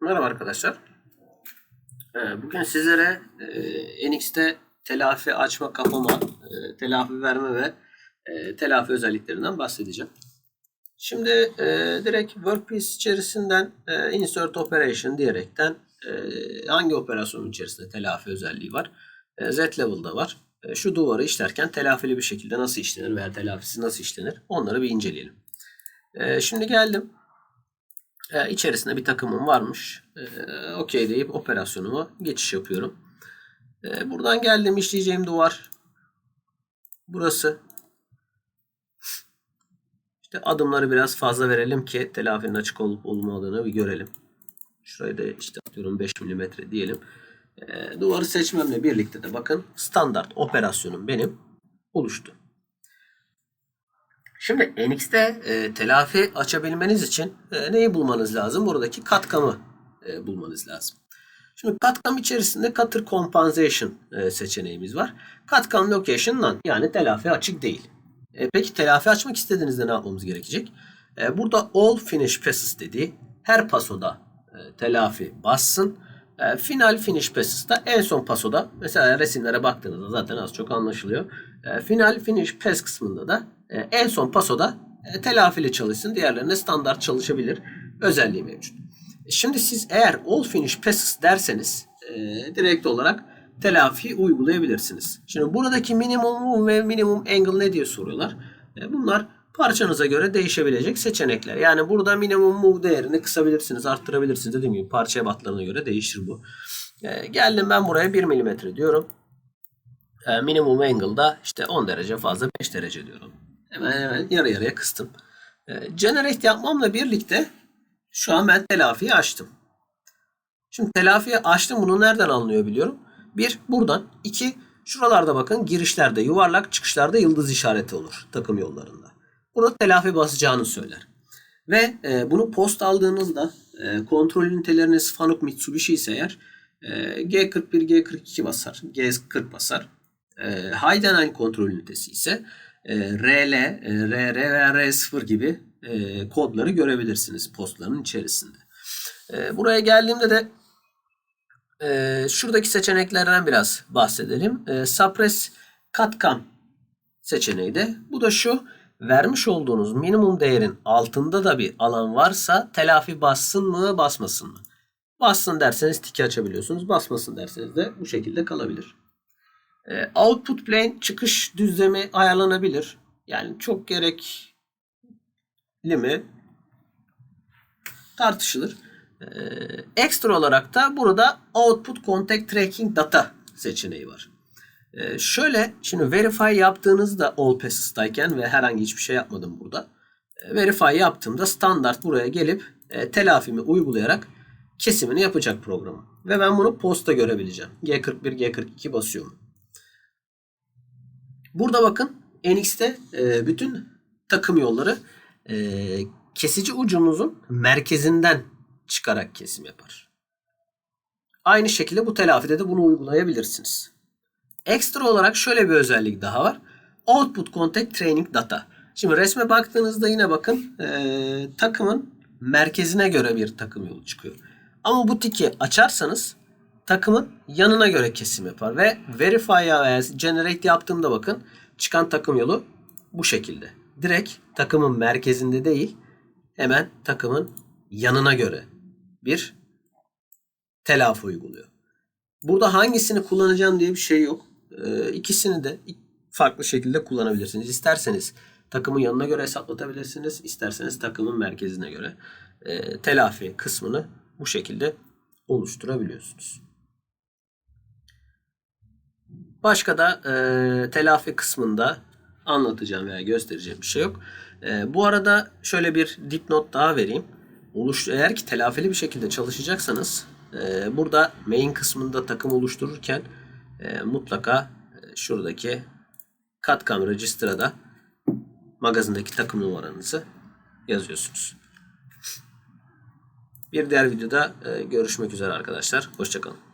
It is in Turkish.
Merhaba arkadaşlar. Ee, Bugün sizlere e, NX'te telafi açma, kapama, e, telafi verme ve e, telafi özelliklerinden bahsedeceğim. Şimdi direkt Workpiece içerisinden Insert Operation diyerekten hangi operasyonun içerisinde telafi özelliği var? E, Z level'da var. Şu duvarı işlerken telafili bir şekilde nasıl işlenir veya telafisi nasıl işlenir? Onları bir inceleyelim. Şimdi geldim. E, içerisinde bir takımım varmış. E, Okey deyip operasyonuma geçiş yapıyorum. E, buradan geldim işleyeceğim duvar. Burası. İşte adımları biraz fazla verelim ki telafinin açık olup olmadığını bir görelim. Şurayı da işte atıyorum 5 mm diyelim. E, duvarı seçmemle birlikte de bakın standart operasyonum benim oluştu. Şimdi NX'te e, telafi açabilmeniz için e, neyi bulmanız lazım? Buradaki katkamı e, bulmanız lazım. Şimdi katkam içerisinde Cutter Compensation e, seçeneğimiz var. Katkam Location None yani telafi açık değil. E, peki telafi açmak istediğinizde ne yapmamız gerekecek? E, burada All Finish Passes dediği her pasoda e, telafi bassın. E, final Finish Passes'ta en son pasoda mesela resimlere baktığınızda zaten az çok anlaşılıyor. E, final Finish Pass kısmında da e, en son pasoda e, telafili çalışsın. Diğerlerinde standart çalışabilir özelliği mevcut. E, Şimdi siz eğer all finish passes derseniz e, direkt olarak telafi uygulayabilirsiniz. Şimdi buradaki minimum ve minimum angle ne diye soruyorlar. E, bunlar parçanıza göre değişebilecek seçenekler. Yani burada minimum move değerini kısabilirsiniz, arttırabilirsiniz. Dediğim gibi parça ebatlarına göre değişir bu. E, geldim ben buraya 1 mm diyorum. E, minimum angle da işte 10 derece fazla 5 derece diyorum. Hemen hemen yarı yarıya kıstım. E, generate yapmamla birlikte şu an ben telafiyi açtım. Şimdi telafiyi açtım. Bunu nereden anlıyor biliyorum. Bir buradan. iki şuralarda bakın girişlerde yuvarlak çıkışlarda yıldız işareti olur takım yollarında. Burada telafi basacağını söyler. Ve e, bunu post aldığınızda e, kontrol üniteleriniz Fanuc Mitsubishi ise eğer e, G41, G42 basar. G40 basar. E, Heidenhain kontrol ünitesi ise e, RL, e, RR veya R0 gibi e, kodları görebilirsiniz postların içerisinde. E, buraya geldiğimde de e, şuradaki seçeneklerden biraz bahsedelim. E, Suppress Katcam seçeneği de bu da şu vermiş olduğunuz minimum değerin altında da bir alan varsa telafi bassın mı basmasın mı? Bassın derseniz tiki açabiliyorsunuz. Basmasın derseniz de bu şekilde kalabilir. E, output plane çıkış düzlemi ayarlanabilir. Yani çok gerekli mi? Tartışılır. Ee, ekstra olarak da burada Output Contact Tracking Data seçeneği var. Ee, şöyle şimdi Verify yaptığınızda All Passes'tayken ve herhangi hiçbir şey yapmadım burada. E, verify yaptığımda standart buraya gelip e, telafimi uygulayarak kesimini yapacak programı. Ve ben bunu posta görebileceğim. G41, G42 basıyorum. Burada bakın NX'te e, bütün takım yolları e, kesici ucunuzun merkezinden çıkarak kesim yapar. Aynı şekilde bu telafide de bunu uygulayabilirsiniz. Ekstra olarak şöyle bir özellik daha var. Output Contact Training Data. Şimdi resme baktığınızda yine bakın e, takımın merkezine göre bir takım yolu çıkıyor. Ama bu tiki açarsanız takımın yanına göre kesim yapar ve Verify'a veya Generate yaptığımda bakın çıkan takım yolu bu şekilde. Direkt takımın merkezinde değil hemen takımın yanına göre bir telafi uyguluyor. Burada hangisini kullanacağım diye bir şey yok. Ee, ikisini de farklı şekilde kullanabilirsiniz. İsterseniz takımın yanına göre hesaplatabilirsiniz. İsterseniz takımın merkezine göre e, telafi kısmını bu şekilde oluşturabiliyorsunuz. Başka da e, telafi kısmında anlatacağım veya göstereceğim bir şey yok. E, bu arada şöyle bir dipnot daha vereyim. Oluş, eğer ki telafili bir şekilde çalışacaksanız e, burada main kısmında takım oluştururken e, mutlaka şuradaki Katcam Register'da magazindeki takım numaranızı yazıyorsunuz. Bir diğer videoda e, görüşmek üzere arkadaşlar. Hoşçakalın.